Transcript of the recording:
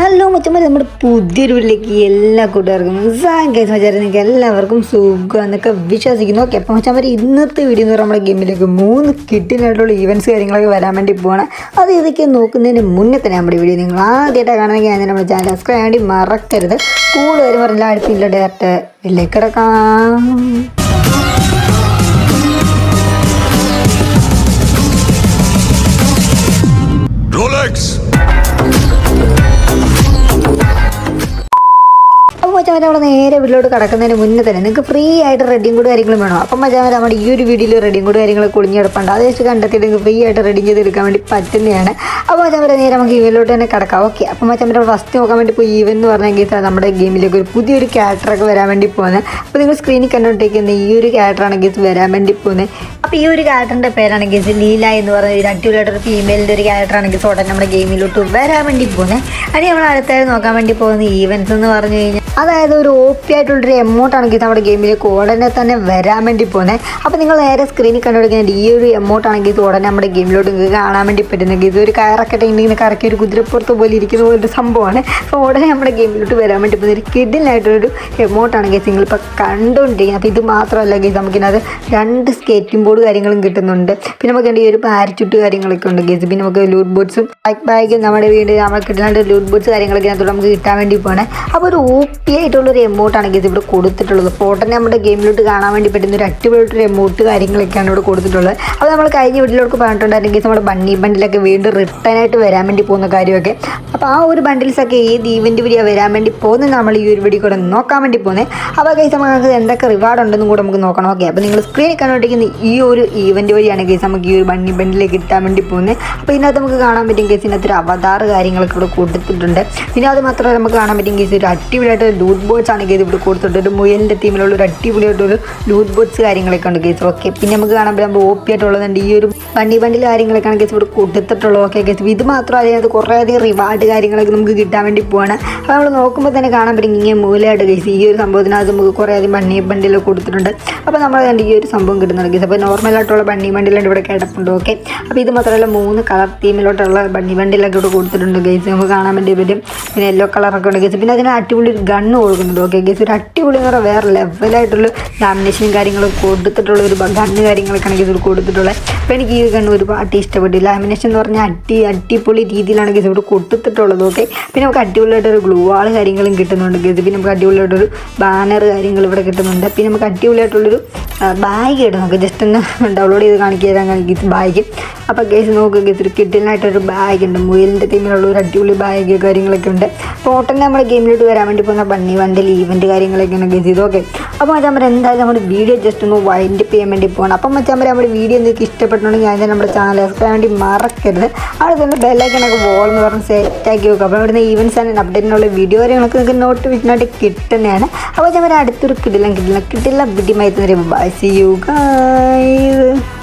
Hello മച്ചന്മാർ നമ്മുടെ പുതിയൊരു വീട്ടിലേക്ക് എല്ലാ കൂട്ടുകാർക്കും സാങ്കേസ് മച്ചാരെ നിങ്ങൾക്ക് എല്ലാവർക്കും സുഖം എന്നൊക്കെ വിശ്വസിക്കുന്നു. ഓക്കെ അപ്പോൾ മച്ചന്മാർ ഇന്നത്തെ വീഡിയോ എന്ന് പറയുമ്പോൾ നമ്മുടെ ഗെയിമിലേക്ക് മൂന്ന് കിട്ടിനായിട്ടുള്ള ഇവന്റ്സ് കാര്യങ്ങളൊക്കെ വരാൻ വേണ്ടി പോകണം അത് ഇതൊക്കെ നോക്കുന്നതിന് മുന്നേ തന്നെ നമ്മുടെ വീഡിയോ നിങ്ങൾ ആദ്യമായിട്ട് കാണണമെങ്കിൽ ഞാൻ നമ്മുടെ ചാനൽ സബ്സ്ക്രൈബ് വേണ്ടി മറക്കരുത്. കൂടുതൽ പറഞ്ഞാൽ അടുത്തില്ല ഡയറക്റ്റ് ഇതിലേക്ക് കിടക്കാം. Rolex! അപ്പോൾ നമ്മൾ നേരെ വീട്ടിലോട്ട് കിടക്കുന്നതിന് മുന്നേ തന്നെ നിങ്ങൾക്ക് ഫ്രീ ആയിട്ട് റെഡിയും കൂടെ കാര്യങ്ങളും വേണം? അപ്പം മച്ചാൻ നമ്മുടെ ഈ ഒരു വീഡിയോയിൽ റെഡിയും കൂടെ കാര്യങ്ങൾ കുളിഞ്ഞെടുപ്പുണ്ട് അത് വെച്ച് കണ്ടെത്തിയിട്ട് നിങ്ങൾക്ക് ഫ്രീ ആയിട്ട് റെഡി ചെയ്തെടുക്കാൻ വേണ്ടി പറ്റുന്നതാണ്. അപ്പോൾ മച്ചാൻ നേരെ നമുക്ക് ഈവനിലോട്ട് തന്നെ കിടക്കാം. ഓക്കെ അപ്പം മച്ചാൻ ഫസ്റ്റ് നോക്കാൻ വേണ്ടി ഇപ്പോൾ ഈവൻ എന്ന് പറഞ്ഞെങ്കിൽ നമ്മുടെ ഗെയിമിലേക്ക് ഒരു പുതിയൊരു ക്യാരക്ടറൊക്കെ വരാൻ വേണ്ടി പോകുന്നത് അപ്പോൾ നിങ്ങൾ സ്ക്രീനിൽ കണ്ടുകൊണ്ടിരിക്കുന്ന ഈ ഒരു ക്യാരക്ടറാണെങ്കിൽ വരാൻ വേണ്ടി പോകുന്നത് അപ്പോൾ ഈ ഒരു ക്യാരക്ടറിന്റെ പേരാണെങ്കിൽ ലീല എന്ന് പറഞ്ഞ ഒരു അടിപൊളിയായിട്ടൊരു ഫീമെയിലിന്റെ ഒരു ക്യാരക്ടറാണെങ്കിൽ ഉടനെ നമ്മുടെ ഗെയിമിലോട്ട് വരാൻ വേണ്ടി പോകുന്നത് അതിന് നമ്മൾ അടുത്തായി നോക്കാൻ വേണ്ടി പോകുന്ന ഈവൻസ് എന്ന് പറഞ്ഞു കഴിഞ്ഞാൽ അതായത് ഒരു ഒ പി ആയിട്ടുള്ളൊരു എമൗണ്ടാണ് ഗീസ് നമ്മുടെ ഗെയിമിലേക്ക് ഉടനെ തന്നെ വരാൻ വേണ്ടി പോകുന്നത് അപ്പോൾ നിങ്ങൾ നേരെ സ്ക്രീനിൽ കണ്ടുപിടിക്കുന്നത് ഈ ഒരു എമൗണ്ടാണ് ഗീസ് ഉടനെ നമ്മുടെ ഗെയിമിലോട്ട് നിങ്ങൾക്ക് കാണാൻ വേണ്ടി പറ്റുന്നത് ഗീസ് ഒരു കയറൊക്കെ ഇങ്ങനെ കറക്കി ഒരു കുതിരപ്പുറത്ത് പോലെ ഇരിക്കുന്ന പോലൊരു സംഭവമാണ്. അപ്പോൾ ഉടനെ നമ്മുടെ ഗെയിമിലോട്ട് വരാൻ വേണ്ടി പോകുന്ന ഒരു കിഡിലായിട്ടൊരു എമൗണ്ടാണ് നിങ്ങൾ ഇപ്പോൾ കണ്ടുകൊണ്ടിരിക്കുന്നത് അപ്പോൾ ഇത് മാത്രമല്ല ഗീസ് നമുക്കിനകത്ത് രണ്ട് സ്കേറ്റിംഗ് ബോർഡ് കാര്യങ്ങളും കിട്ടുന്നുണ്ട്. പിന്നെ നമുക്ക് ഈ ഒരു പാരച്യൂട്ട് കാര്യങ്ങളൊക്കെ ഉണ്ട് ഗീസ്. പിന്നെ നമുക്ക് ലൂട്ട് ബോട്ട്സും ബാക്ക് ബാഗ് നമ്മുടെ വീട് നമ്മൾ കിട്ടുന്ന ലൂട്ട് ബോട്ട്സ് കാര്യങ്ങളൊക്കെ അതിനകത്തോട്ട് നമുക്ക് കിട്ടാൻ വേണ്ടി പോകണേ അപ്പോൾ ഒരു ഒ പി ആയിട്ടുള്ളൊരു എമൗണ്ടാണ് ഗീസ് ഇവിടെ കൊടുത്തിട്ടുള്ളത്. ഫോട്ടോനെ നമ്മുടെ ഗെയിമിലോട്ട് കാണാൻ വേണ്ടി പറ്റുന്ന ഒരു അടിപൊളിയായിട്ടൊരു എമൗണ്ട് കാര്യങ്ങളൊക്കെയാണ് ഇവിടെ കൊടുത്തിട്ടുള്ളത്. അപ്പോൾ നമ്മൾ കഴിഞ്ഞ വീട്ടിലോട്ട് പറഞ്ഞിട്ടുണ്ടായിരുന്നെങ്കിൽ നമ്മുടെ ബണ്ണി ബണ്ടിലൊക്കെ വീണ്ടും റിട്ടേൺ ആയിട്ട് വരാൻ വേണ്ടി പോകുന്ന കാര്യമൊക്കെ. അപ്പോൾ ആ ഒരു ബണ്ടിൽസൊക്കെ ഏത് ഈവന്റ് വഴിയാണ് വരാൻ വേണ്ടി പോകുന്നത് നമ്മൾ ഈ ഒരു വീഡിയോ കൂടെ നോക്കാൻ വേണ്ടി പോകുന്നത് അപ്പോൾ കൈസ് നമുക്ക് എന്തൊക്കെ റിവാർഡ് ഉണ്ടെന്നും കൂടെ നമുക്ക് നോക്കണം. ഓക്കെ അപ്പോൾ നിങ്ങൾ സ്ക്രീനിൽ കണ്ടുകൊണ്ടിരിക്കുന്ന ഈ ഒരു ഈവന്റ് വഴിയാണ് കേസ് നമുക്ക് ഈ ഒരു ബണ്ണി ബണ്ടിലേക്ക് കിട്ടാൻ വേണ്ടി പോകുന്നത് അപ്പോൾ ഇതിനകത്ത് നമുക്ക് കാണാൻ പറ്റും കേസ് ഇതിനകത്ത് ഒരു അവതാറ് കാര്യങ്ങളൊക്കെ ഇവിടെ കൊടുത്തിട്ടുണ്ട്. പിന്നെ അത് മാത്രമല്ല നമുക്ക് കാണാൻ പറ്റും കേസ് ഒരു അടിപൊളിയായിട്ട് ലൂട്ട് ബോട്ട്സ് ആണ് ഗൈസ് ഇവിടെ കൊടുത്തിട്ടുണ്ട് ഒരു മുയലിന്റെ തീമിലുള്ള ഒരു അടിപൊളിയായിട്ടൊരു ലൂത്ത് ബോട്ട്സ് കാര്യങ്ങളൊക്കെ ഉണ്ട് ഗൈസ്. ഓക്കെ പിന്നെ നമുക്ക് കാണാൻ പറ്റും ഓപ്പി ആയിട്ടുള്ളതുണ്ട്. ഈ ഒരു ബണ്ണി ബണ്ടിൽ കാര്യങ്ങളൊക്കെയാണ് ഗൈസ് ഇവിടെ കൊടുത്തിട്ടുള്ളത്. Okay guys. ഇത് മാത്രമല്ല അതിനകത്ത് കുറേയധികം റിവാർഡ് കാര്യങ്ങളൊക്കെ നമുക്ക് കിട്ടാൻ വേണ്ടി പോവാണ്. അപ്പോൾ നമ്മൾ നോക്കുമ്പോൾ തന്നെ കാണാൻ പറ്റും ഇങ്ങനെ മൂലമായിട്ട് ഗൈസ് ഈ ഒരു സംഭവത്തിനകത്ത് നമുക്ക് കുറേയധികം ബണ്ണി ബണ്ടിലൊക്കെ കൊടുത്തിട്ടുണ്ട്. അപ്പോൾ നമ്മൾ കണ്ട് ഈ ഒരു സംഭവം കിട്ടുന്നുണ്ട് ഗൈസ്. അപ്പോൾ നോർമലായിട്ടുള്ള ബണ്ണി വണ്ടിയിലുണ്ട് ഇവിടെ കിടപ്പുണ്ട്. ഓക്കെ അപ്പോൾ ഇത് മാത്രമല്ല മൂന്ന് കളർ തീമിലോട്ടുള്ള ബണ്ണി ബണ്ടിലൊക്കെ ഇവിടെ കൊടുത്തിട്ടുണ്ട് ഗൈസ്. നമുക്ക് കാണാൻ വേണ്ടി പറ്റും. പിന്നെ യെല്ലോ കളറൊക്കെ ഉണ്ട് ഗൈസ്. പിന്നെ അതിന് അടിപൊളി ഒരു ഗണ്ണ് കൊടുക്കുന്നുണ്ട് ഓക്കെ ഗൈസ് ഒരു അടിപൊളി എന്ന് വേറെ ലെവലായിട്ടുള്ള ലാമിനേഷനും കാര്യങ്ങളും കൊടുത്തിട്ടുള്ള ഒരു കണ്ണ് കാര്യങ്ങളൊക്കെ ഗൈസ് ഇവിടെ കൊടുത്തിട്ടുള്ളത്. അപ്പോൾ എനിക്ക് ഈ ഒരു ഒരുപാട് ഇഷ്ടപ്പെട്ടു. ലാമിനേഷൻ എന്ന് പറഞ്ഞാൽ അടി അടിപൊളി രീതിയിലാണ് ഗൈസ് ഇവിടെ കൊടുത്തിട്ടുള്ളത് ഓക്കെ പിന്നെ നമുക്ക് അടിപൊളിയായിട്ടൊരു ഗ്ലൂ വാൾ കാര്യങ്ങളും കിട്ടുന്നുണ്ട് ഗൈസ് പിന്നെ നമുക്ക് അടിപൊളിയായിട്ടൊരു ബാനർ കാര്യങ്ങൾ ഇവിടെ കിട്ടുന്നുണ്ട്. പിന്നെ നമുക്ക് അടിപൊളിയായിട്ടുള്ളൊരു ബാഗ് കിട്ടും നമുക്ക് ജസ്റ്റ് ഒന്ന് ഡൗൺലോഡ് ചെയ്ത് കാണിക്കുക തരാൻ കാണിക്കും ബാഗ് അപ്പോൾ ഗൈസ് നോക്കുക ഗൈസ് ഒരു കിഡിലായിട്ടൊരു ബാഗ് ഉണ്ട്. മുയലിന്റെ തീമിലുള്ള ഒരു അടിപൊളി ബാഗ് കാര്യങ്ങളൊക്കെ ഉണ്ട്. അപ്പോൾ ഓട്ടം നമ്മുടെ ഗെയിമിലോട്ട് വരാൻ വേണ്ടി പോകുന്ന ബണ്ണി വണ്ടി ഈവന്റ് കാര്യങ്ങളൊക്കെ ഇങ്ങനെ ഇതൊക്കെ. അപ്പോൾ മച്ചാൻ എന്തായാലും നമ്മുടെ വീഡിയോ ജസ്റ്റ് ഒന്ന് വൈൻഡ് ചെയ്യാൻ വേണ്ടി പോകണം അപ്പം മച്ചാൻ നമ്മുടെ വീഡിയോ എന്തൊക്കെ ഇഷ്ടപ്പെട്ടുണ്ടെങ്കിൽ ഞാൻ നമ്മുടെ ചാനൽ സബ്സ്ക്രൈബ് വേണ്ടി മറക്കരുത്. അവിടെ തന്നെ ബെല്ലൈക്കനൊക്കെ വോൾ എന്ന് പറഞ്ഞ് സെറ്റാക്കി വെക്കും. അപ്പോൾ ഇവിടുന്ന് ഈവൻസ് ആൻഡ് അപ്ഡേറ്റിനുള്ള വീഡിയോ കാര്യങ്ങളൊക്കെ നിങ്ങൾക്ക് നോട്ടിഫിക്കേഷനായിട്ട് കിട്ടുന്നതാണ്. അപ്പോൾ ഞാൻ അടുത്തൊരു കിടിലം കിടിലം കിടിലം തന്നെ ബൈ സി യു ഗൈസ്